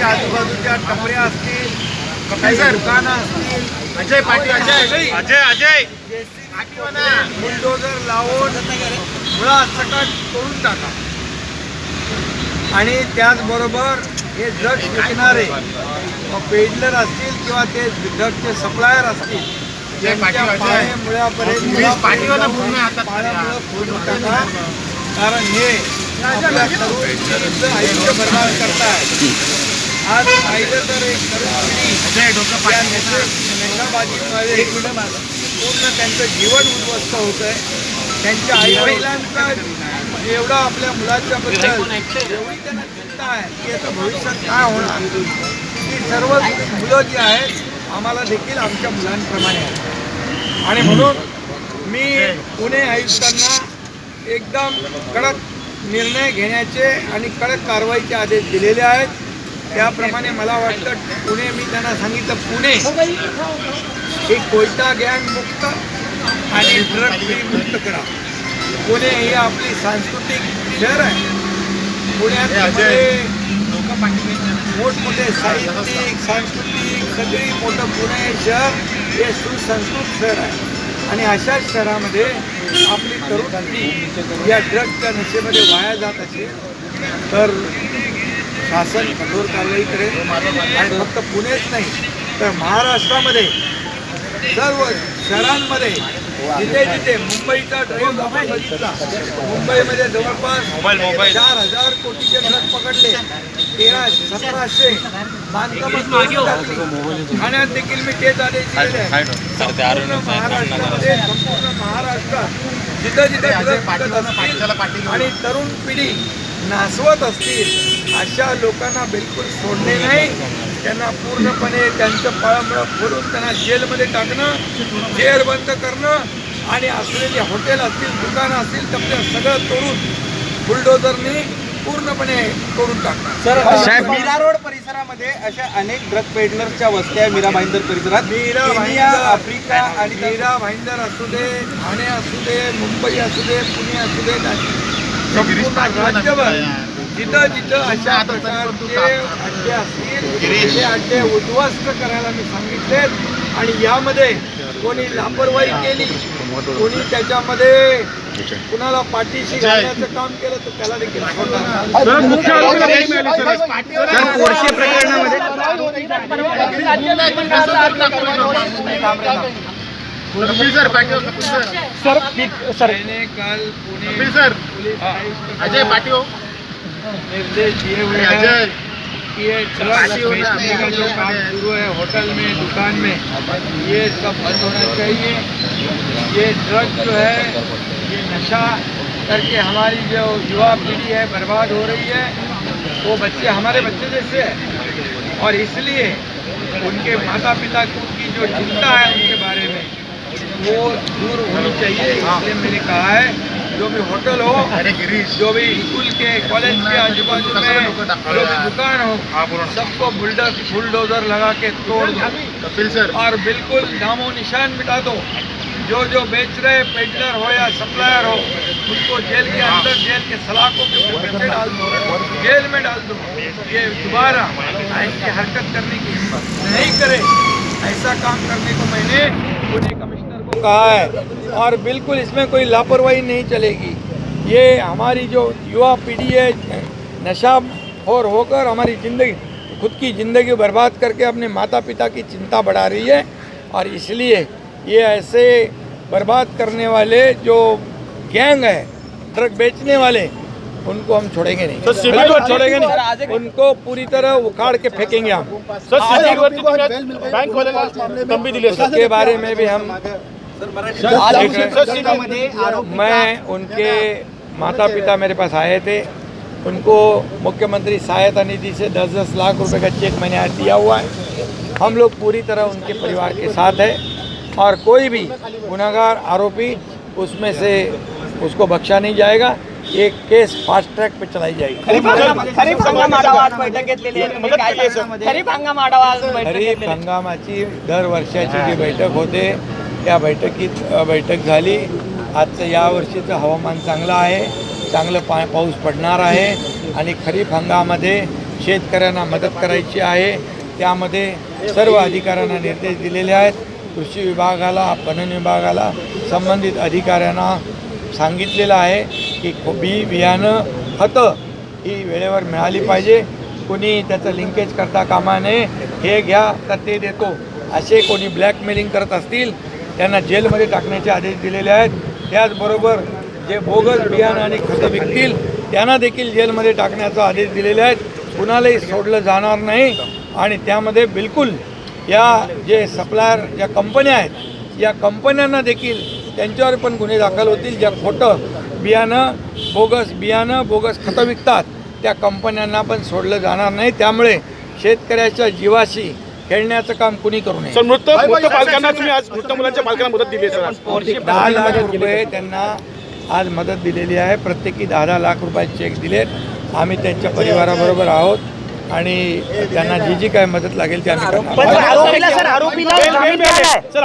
त्याच्या आजूबाजूच्या टपऱ्या असतील दुकानं असतील. अजय पाटील अजय अजय. अजय बुलडोजर लावून मुळात सकट करून टाका. आणि त्याचबरोबर हे ड्रग्ज विकणारे पेडलर असतील किंवा ते ड्रग्जचे सप्लायर असतील कारण हे आयुष्य बर्बाद करताय आज पाहिलं तर एक नशाबाजीमध्ये पूर्ण त्यांचं जीवन उद्ध्वस्त होत आहे त्यांच्या आई वडिलांचा एवढा आपल्या मुलाच्या बद्दल एवढी त्यांना चिंता आहे की याचं भविष्यात काय होणार. ही सर्व मुलं जी आहेत आम्हाला देखील आमच्या मुलांप्रमाणे आहेत. आणि म्हणून मी पुणे आयुक्तांना एकदम कडक निर्णय घेण्याचे आणि कडक कारवाईचे आदेश दिलेले आहेत. त्याप्रमाणे मला वाटतं पुणे मी त्यांना सांगितलं पुणे ही कोयता गँग मुक्त आणि ड्रग फ्री मुक्त करा. पुणे ही आपली सांस्कृतिक शहर आहे. पुण्यात हे मोठमोठे साहित्यिक सांस्कृतिक सगळी मोठं पुणे शहर हे सुसंस्कृत शहर आहे. आणि अशाच शहरामध्ये आपली तरुण या ड्रगच्या नशेमध्ये वाया जात असेल तर शासन कठोर कारवाई करेल आणि फक्त पुणेच नाही तर महाराष्ट्रामध्ये सर्व शहरांमध्ये जिथे जिथे मुंबईचा ड्राईव्ह आपण बघितला मुंबईमध्ये जवळपास मोबाईल, मोबाईल. चार हजार कोटीचे ट्रक पकडले तेरा सतराशे बांधकामात ठाण्यात देखील मी तेच आदेश दिलेले संपूर्ण महाराष्ट्रामध्ये संपूर्ण महाराष्ट्रात जिथं जिथं आणि तरुण पिढी नासवत असतील अशा लोकांना बिलकुल सोडणे नाही. त्यांना पूर्णपणे त्यांचं पळमळ फोडून त्यांना जेलमध्ये टाकणं जेर बंद करणं आणि असलेले हॉटेल असतील दुकानं असतील तर सगळं तोडून बुलडोजरनी पूर्णपणे तोडून टाकणं सर मीरा रोड परिसरामध्ये अशा अनेक ड्रग पेडलरच्या वस्त्या मीरा भाईंदर परिसरात. मीरा भाईंदर, आफ्रिका आणि मीरा भाईंदर असू दे ठाणे असू दे मुंबई असू दे पुणे असू दे राज्यभर जिथं जिथं अशा प्रकारचे अड्डे असतील ते अड्डे उद्ध्वस्त करायला मी सांगितलेत. आणि यामध्ये कोणी लापरवाही केली कोणी त्याच्यामध्ये कुणाला पाठीशी घालण्याचं काम केलं तर त्याला देखील प्रकरणामध्ये? सर सर सर मैंने कल पुणे सर अजय निर्देश दिए हुए अजय. कि ये बेचने का जो काम शुरू है होटल में दुकान में ये सब बंद होना चाहिए। ये ड्रग जो है ये नशा करके हमारी जो युवा पीढ़ी है बर्बाद हो रही है। वो बच्चे हमारे बच्चे जैसे हैं। और इसलिए उनके माता पिता की उनकी जो चिंता है उनके बारे में वो दूर होनी चाहिए इसलिए मैंने कहा है जो भी होटल हो जो भी स्कूल के कॉलेज के आजू बाजू में जो भी दुकान हाँ, हो सबको बुलडर बुलडोजर लगा के तोड़ दो। और बिल्कुल नामो निशान मिटा दो। जो जो बेच रहे पेडलर हो या सप्लायर हो उनको जेल के अंदर जेल के सलाखों के पीछे डाल दो? जेल में डाल दो। ये दोबारा ऐसी हरकत करने की हिम्मत नहीं करे। ऐसा काम करने को मैंने पुणे कमिश्नर कहा है और बिल्कुल इसमें कोई लापरवाही नहीं चलेगी। ये हमारी जो युवा पीढ़ी है नशा और होकर हमारी ज़िंदगी खुद की ज़िंदगी बर्बाद करके अपने माता पिता की चिंता बढ़ा रही है और इसलिए ये ऐसे बर्बाद करने वाले जो गैंग है ड्रग बेचने वाले उनको हम छोड़ेंगे नहीं। बिल्कुल छोड़ेंगे नहीं। उनको पूरी तरह उखाड़ के फेंकेंगे हम। उसके बारे में भी हम मैं उनके माता पिता मेरे पास आए थे। उनको मुख्यमंत्री सहायता निधि से 10-10 लाख रुपए का चेक मैंने आज दिया हुआ है। हम लोग पूरी तरह उनके परिवार के साथ है और कोई भी गुनागार आरोपी उसमें से उसको बख्शा नहीं जाएगा। ये केस फास्ट ट्रैक पे चलाई जाएगी। खरीप हंगाम खरीप. हंगामाची दर वर्षाची जी बैठक होते त्या बैठकीत बैठक झाली. आजचं यावर्षीचं हवामान चांगलं आहे. चांगलं पा पाऊस पडणार आहे. आणि खरीप हंगामामध्ये शेतकऱ्यांना मदत करायची आहे. त्यामध्ये सर्व अधिकाऱ्यांना निर्देश दिलेले आहेत. कृषी विभागाला पणन विभागाला संबंधित अधिकाऱ्यांना सांगितलेलं आहे की बी बियाणं खतं ही वेळेवर मिळाली पाहिजे. कोणी त्याचं लिंकेज करता कामा नये. हे घ्या तर ते देतो. असे कोणी ब्लॅकमेलिंग करत असतील त्यांना जेलमध्ये टाकण्याचे आदेश दिलेले आहेत. त्याचबरोबर जे बोगस बियाणं आणि खतं विकतील त्यांना देखील जेलमध्ये टाकण्याचा आदेश दिलेले आहेत. कुणालाही सोडलं जाणार नाही आणि त्यामध्ये बिलकुल या जे सप्लायर ज्या कंपन्या आहेत या कंपन्यांना देखील त्यांच्यावर पण गुन्हे दाखल होतील. ज्या खोटं बियाणं बोगस बियाणं बोगस खतं विकतात त्या कंपन्यांना पण सोडलं जाणार नाही. त्यामुळे शेतकऱ्याच्या जीवाशी खेळण्याचं काम कुणी करू नये सर मृत मृत पालकांना तुम्ही आज मृत मुलांच्या पालकांना मदत दिली आहे सर आज. दहा लाख रुपये त्यांना आज मदत दिलेली आहे प्रत्येकी दहा दहा लाख रुपयाचे चेक दिलेत आम्ही त्यांच्या परिवाराबरोबर आहोत आणि त्यांना जी जी काय मदत लागेल ती आम्ही करणार पण आरोपीला सर आरोपीला जामीन. मिळालाय. सर